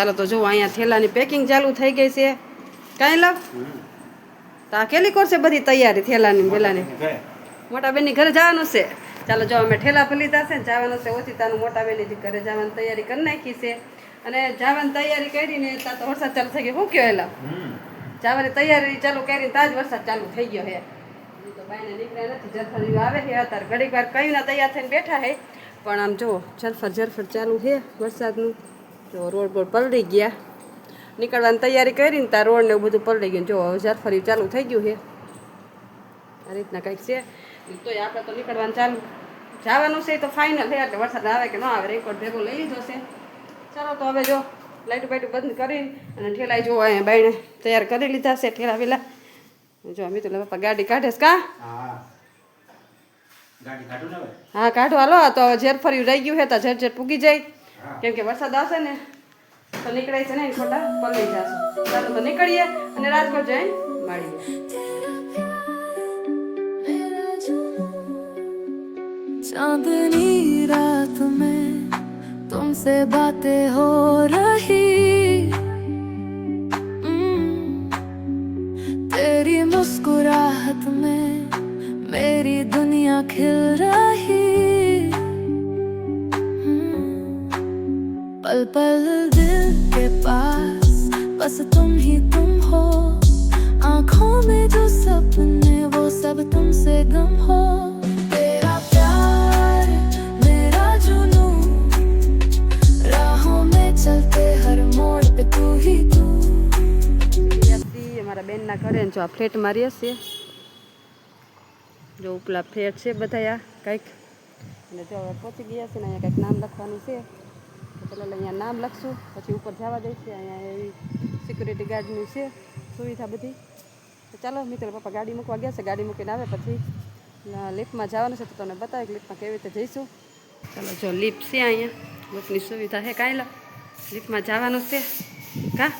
ચાલો તો જો અહીંયા થેલાની પેકિંગ ચાલુ થઈ ગઈ છે. કાંઈ લવ? તો કેલી કરશે બધી તૈયારી થેલાની પેલાની મોટા બેનની ઘરે. જવાનું છે. ચાલો જો અમે ઠેલા ફલી થશે ને જવાનું છે ઓછી તાનું મોટા બેનની ઘરે જવાની તૈયારી કરી નાખી છે. અને જવાની તૈયારી કરીને તા તો વરસાદ ચાલુ થઈ ગયો. શું કયો એલા જવાની તૈયારી ચાલુ કરીને તાજ વરસાદ ચાલુ થઈ ગયો હે તો બાઈને નીકળ્યા નથી જરફરી આવે છે. અત્યારે ઘડીક વાર કયું ના તૈયાર થઈને બેઠા હે પણ આમ જો જરફર જરફર ચાલુ છે વરસાદનું. જો રોડ બોડ પલળી ગયા. નીકળવાની તૈયારી કરીને ત્યાં રોડ ને એવું બધું પલળી ગયું. જો હવે જરફરી ચાલુ થઈ ગયું છે. આ રીતના કંઈક છે. તોય આપણે તો નીકળવાનું ચાલુ. જવાનું છે તો ફાઇનલ છે એટલે વરસાદ આવે કે ન આવે રેકોર્ડ ભેગો લઈ લીધો છે. ચાલો તો હવે જો લાઈટ બાઈટ બંધ કરી અને ઠેલાઈ જો અહીંયા બાઈને તૈયાર કરી લીધા છે ઠેલા વેલા. જો અમે તો પપ્પા ગાડી કાઢે કા? હા. કાઢું હા હાલો તો ઝેર ફર્યું રહી ગયું છે તો ઝેર ઝેર પૂગી જાય. હા. કેમ કે વરસાદ આવશે ને તો નીકળાય છે ને ખોટા પલળી જશે ચાલો તો નીકળીએ અને રાજકોટ જઈને મળીએ चांदनी रात में तुमसे बातें हो रही हम्म, तेरी मुस्कुराहट में मेरी दुनिया खिल रही पल पल दिल के पास बस तुम ही तुम हो आंखों में जो सपने वो सब तुमसे गम हो तेरा प्यार मेरा जुनून राहों में चलते हर मोड़ पे तू ही तू વિદ્યાર્થી અમારા બેનના ઘરે ને જો આ ફ્લેટ મારીએ છીએ જો ઉપલા ફ્લેટ છે બધા આ કંઈક અને જો હવે પહોંચી ગયા છે ને અહીંયા કંઈક નામ લખવાનું છે પહેલાં અહીંયા નામ લખશું પછી ઉપર જવા દઈશું અહીંયા એવી સિક્યુરિટી ગાર્ડની છે સુવિધા બધી. તો ચાલો મિત્રો પપ્પા ગાડી મૂકવા ગયા છે ગાડી મૂકીને આવે પછી લિફ્ટમાં જવાનું છે તો તમને બતાવે કે લિફ્ટમાં કેવી રીતે જઈશું. ચાલો જો લિફ્ટ છે અહીંયા લિફ્ટની સુવિધા છે કાંઈ લો લિફ્ટમાં જવાનું છે કા?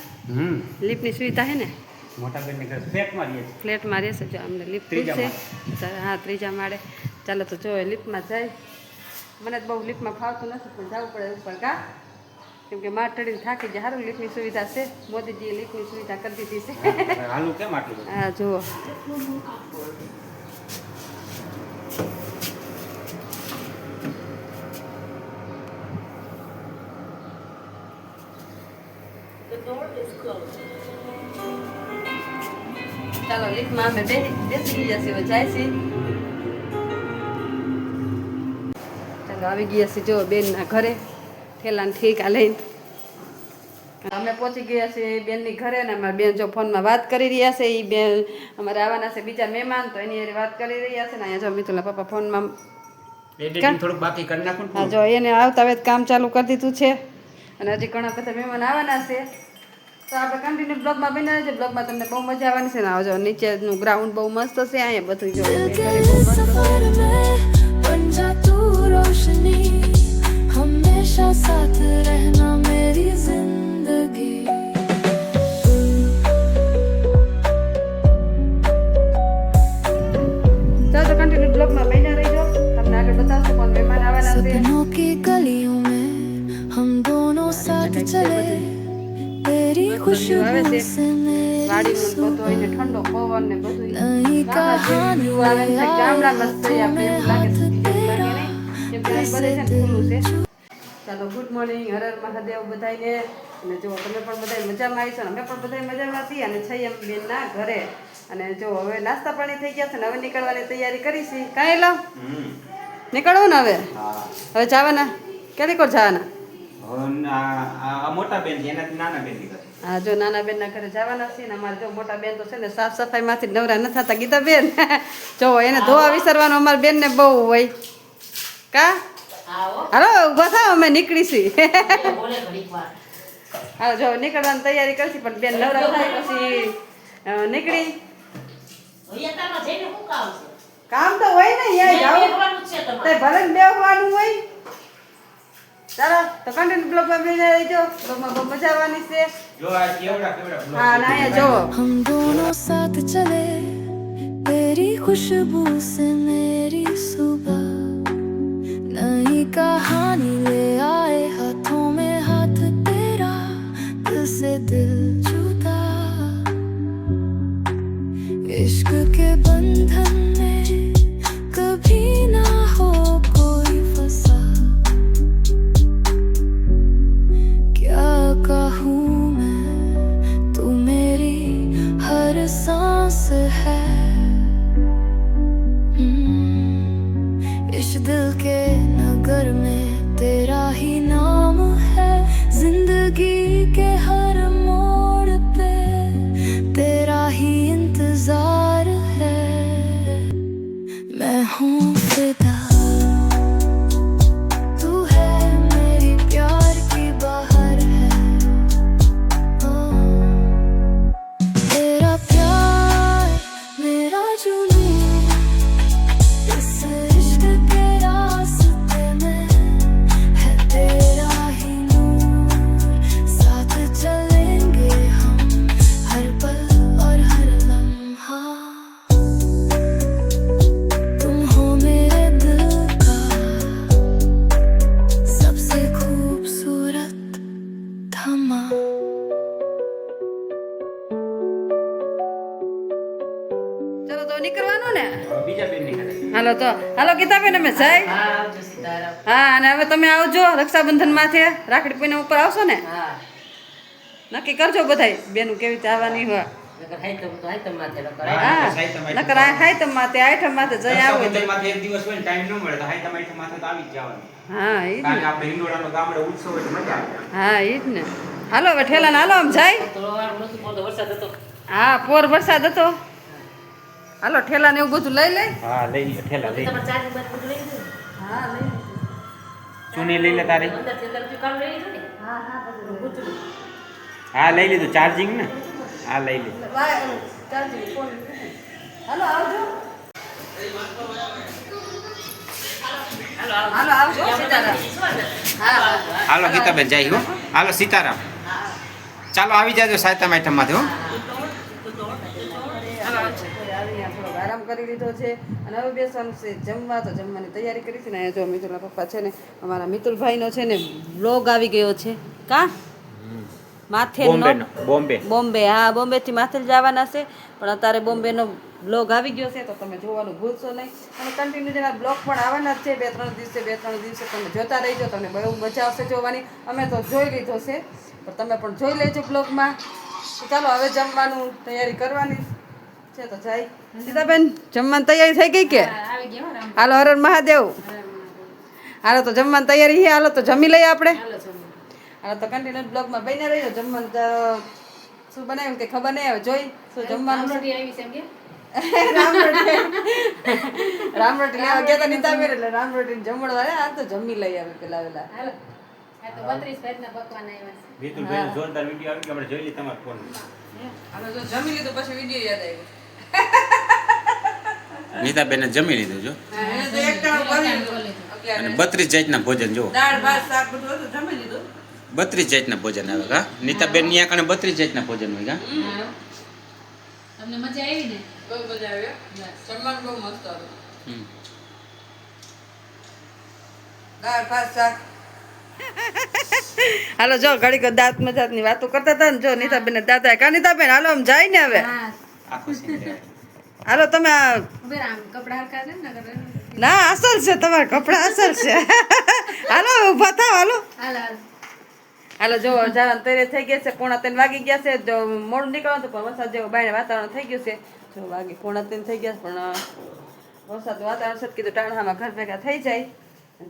લિફ્ટની સુવિધા છે ને? ફ્લેટમાં રહેશે જો અમને લિફ્ટ છે. હા ત્રીજા માળે. ચાલો તો જો લિફ્ટમાં જાય. મને તો બહુ લિફ્ટમાં ફાવતું નથી પણ જવું પડે ઉપર કા કેમ કે માર ટડીને થાકી જાય સારું લિફ્ટની સુવિધા છે. મોદીજીએ લિફ્ટની સુવિધા કરી દીધી છે. હવે હાલું કેમ આટલું બધું? હા જુઓ. ચાલો લિફ્ટમાં અમે બેસી બેસી ગયા છીએ જાય છે. આવી ગયા છે જો બેનના ઘરે ઠેલાને ઠીકા લઈને. અમે પહોંચી ગયા છીએ બેનની ઘરે ને અમારા બેન જો ફોનમાં વાત કરી રહ્યા છે એ બેન અમારે આવવાના છે બીજા મહેમાન તો એની હારે વાત કરી રહ્યા છે ને અહીંયા જો મિતુલના પપ્પા ફોનમાં થોડુંક બાકી કરી નાખું હા જો એને આવતા વેત કામ ચાલુ કરી દીધું છે. અને હજી ઘણા બધા મહેમાન આવવાના છે. તો આપણે કન્ટિન્યુ બ્લોગમાં બની છે બ્લોગમાં તમને બહુ મજા આવવાની છે ને આવજો નીચેનું ગ્રાઉન્ડ બહુ મસ્ત છે અહીંયા બધું જો रोशनी हमेशा साथ रहना मेरी जिंदगी सपनों की गलियों में हम दोनों साथ चले तेरी खुशबू से मेरी सुबह नई कहानी गामड़ा मस्त या ચાલો ગુડ મોર્નિંગ હર હર મહાદેવ બધાને અને જો તમે પણ બધા મજામાં આવી છો અમે પણ બધા મજામાં છીએ અને છે એમ બેનના ઘરે. અને જો હવે નાસ્તા પાણી થઈ ગયા છે ને હવે નીકળવાની તૈયારી કરી છે કાંઈ લો? નીકળવું ને હવે. હા. હવે જવાના? ક્યારે કોર જવાના? મોટા બેન છે એનાથી નાના બેનની ઘરે હા જો નાના બેનના ઘરે જવાના છીએ ને અમારે જો મોટા બેન તો છે ને સાફ સફાઈમાંથી નવરા ન થતા ગીતા બેન. જો એને ધોવા વિસરવાનું અમારા બેનને બહુ હોય. કા? હાલો ઊભા અમે નીકળીશી હા જો નીકળવાની તૈયારી કરશી પણ બેન નવરા થાય પછી નીકળી. કામ તો હોય ને અહીંયા જાવ તે ભલે બેહવાનું હોય. ચાલો તો કન્ટેન્ટ બ્લોગમાં બેને રહેજો બ્લોગમાં બહુ મજા આવવાની છે. જો આ કેવડા કેવડા હા ના યાર જો. હમ દોનો સાથ ચલે તેરી ખુશબુ સે મેરી સુબહ कहानी ले आए हाथों में हाथ तेरा, दिल से दिल छूता। इश्क के बंधन में कभी ना हो कोई फंसा। क्या कहूँ मैं, तू मेरी हर सांस है। हम्म, इस दिल के ना नगर में तेरा ही હાલો તો હાલો ગીતાબેન અમે જાય. હા અને હવે તમે આવજો રક્ષાબંધન માથે રાખડી પીને ઉપર આવશો ને? નક્કી કરજો બધાય બેનું કેવી રીતે આવવાની હોય. હા નકર આ હાયતમ માથે જઈ આવો રક્ષાબંધનમાંથી એક દિવસ હોય ને ટાઈમ ન મળે તો હાઈ તમારી માથે તો આવી જ જવાનું. હા ઈ જ કારણ ને કે આપણે હિંડોળાનો ગામડે ઉત્સવ એટલે મજા આવે. હા ઈ જ ને. હાલો હવે ઠેલા હાલો આમ જાય. હા પોર વરસાદ હતો. હાલો ઠેલા ને એવું બધું લઈ લે. હા લઈ લે ઠેલા લઈ હા લઈ ચૂની લઈ લે તારી. હા લઈ લીધું. ચાર્જિંગ ને? હા લઈ લીધું હાલો આવજો. હાલો આવજો. સીતારામ. હા હા. હાલો ગીતાબેન જાય હો. હાલો સીતારામ. ચાલો આવી જાજો સાયતા હો થોડોક આરામ કરી લીધો છે. અને હવે બેસવાનું છે જમવા તો જમવાની તૈયારી કરી છે ને અહીંયા જો મિતુલના પપ્પા છે ને અમારા મિતુલભાઈનો છે ને બ્લોગ આવી ગયો છે. કા? માથે બોમ્બે બોમ્બે. બોમ્બે હા બોમ્બેથી માથે જવાના છે. પણ અત્યારે બોમ્બેનો બ્લોગ આવી ગયો છે તો તમે જોવાનું ભૂલશો નહીં. અને કન્ટિન્યુ જેના બ્લોગ પણ આવવાના જ છે. બે ત્રણ દિવસે બે ત્રણ દિવસે તમે જોતા રહીજો તમને બહુ મજા આવશે જોવાની. અમે તો જોઈ લીધો છે. પણ તમે પણ જોઈ લેજો બ્લોગમાં ચાલો હવે જમવાનું તૈયારી કરવાની. સીતાબેન જમવાની તૈયારી થઈ ગઈ કે? હાલો હરણ મહાદેવ. હાલો તો જમવાની તૈયારી છે હાલો તો જમી લઈએ આપણે. હાલો તો કન્ટિન્યુ બ્લોગમાં બહીને રહીજો. જમવાનું તો શું બનાવ્યું કે ખબર નહીં આવે. જોઈ શું જમવાનું રામ રોટી લેવા ગયા હતા નીતાબેન એટલે રામ રોટી જમણવા આ તો જમી લઈ આવે પેલા પેલા જોરદાર વીડિયો આવી ગયો આપણે જોઈ લઈએ તમારા ફોન જમી લીધું પછી વીડિયો યાદ આવ્યો. નીતાબેને જમી લીધું જો. અને બત્રીસ જાતના ભોજન જો. દાળ ભાત શાક બધું હતું જમી લીધું. બત્રીસ જાતના ભોજન આવે કા? નીતાબેનની કણે બત્રીસ જાતના ભોજન હોય કા? તમને મજા આવી ને? બહુ મજા આવી જમવાનું બહુ મસ્ત હતું. દાળ ભાત શાક. હાલો જો ઘડીક દાંત મજાતની વાતો કરતા હતા ને જો નીતાબેન દાદા કા નીતાબેન હાલો આમ જાય ને હવે? આખો સીન છે. હાલો તમે ને અસલ છે તમારા કપડા અસલ છે. હાલો ઊભા થાવ હાલો. હાલ જો જાણ તૈયાર થઈ ગયા છે પોણા ત્રણ વાગી ગયા છે જો મોડું નીકળવાનું તો પણ વરસાદ જેવું બાયણે વાતાવરણ થઈ ગયું છે. જો વાગી પોણા ત્રણ થઈ ગયા છે પણ વરસાદ વાતાવરણ છે તો કીધું ટાણામાં ઘર ભેગા થઈ જાય.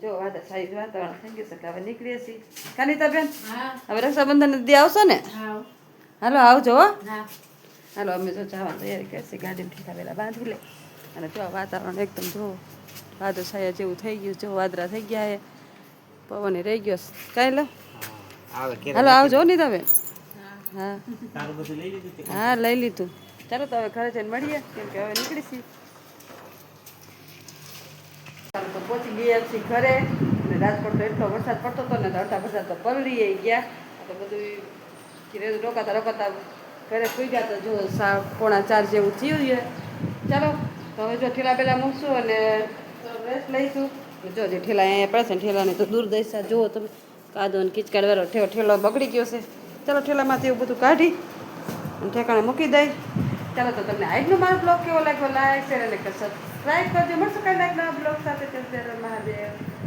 જો વાદળ સાઈઝ વાતાવરણ થઈ ગયું છે એટલે હવે નીકળીએ છીએ. કાનિતાબેન હા. હવે રક્ષાબંધન દી આવશો ને? હાલો આવજો હો. હા. હાલો અમે જો જવાનું તૈયારી કરીએ ગાડીમાં ઠીકા વેલા બાંધી લે અને જો આ વાતાવરણ એકદમ જો વાદળ છાયા જેવું થઈ ગયું જો વાદળા થઈ ગયા એ પવન રહી ગયો. કાંઈ લો હાલો આવજો નીતાબેન હા તારું બધું લઈ લીધું તે? હા લઈ લીધું ચાલો તો હવે ઘરે જઈને મળીએ કેમ કે હવે નીકળીશી ચાલો તો પહોંચી ગયા છીએ ઘરે અને રાજકોટ તો એટલો વરસાદ પડતો હતો ને તો અડધા વરસાદ તો પલળી ગયા તો બધું રોકાતા રોકાતા ઘરે સુઈ ગયા તો જો સા પોણા ચાર જેવું થયું છે. ચાલો, તો હવે જો ઠેલા પેલા મૂકશું અને રેસ્ટ લઈશું. જો જે ઠેલા અહીંયા પડે છે ને ઠેલાને તો દૂર દઈશા. જુઓ તમે, કાદો અને કિચકાડ વાળો ઠેલો ઠેલો બગડી ગયો છે. ચાલો, ઠેલામાંથી એવું બધું કાઢી અને ઠેકાણે મૂકી દઈ. ચાલો, તો તમને આજનો મારો બ્લોગ કેવો લાગ્યો? લાઈક શેર અને સબસ્ક્રાઈબ કરજો. મળશું કાંઈ લાઈક નવા બ્લોગ સાથે. ત્યાં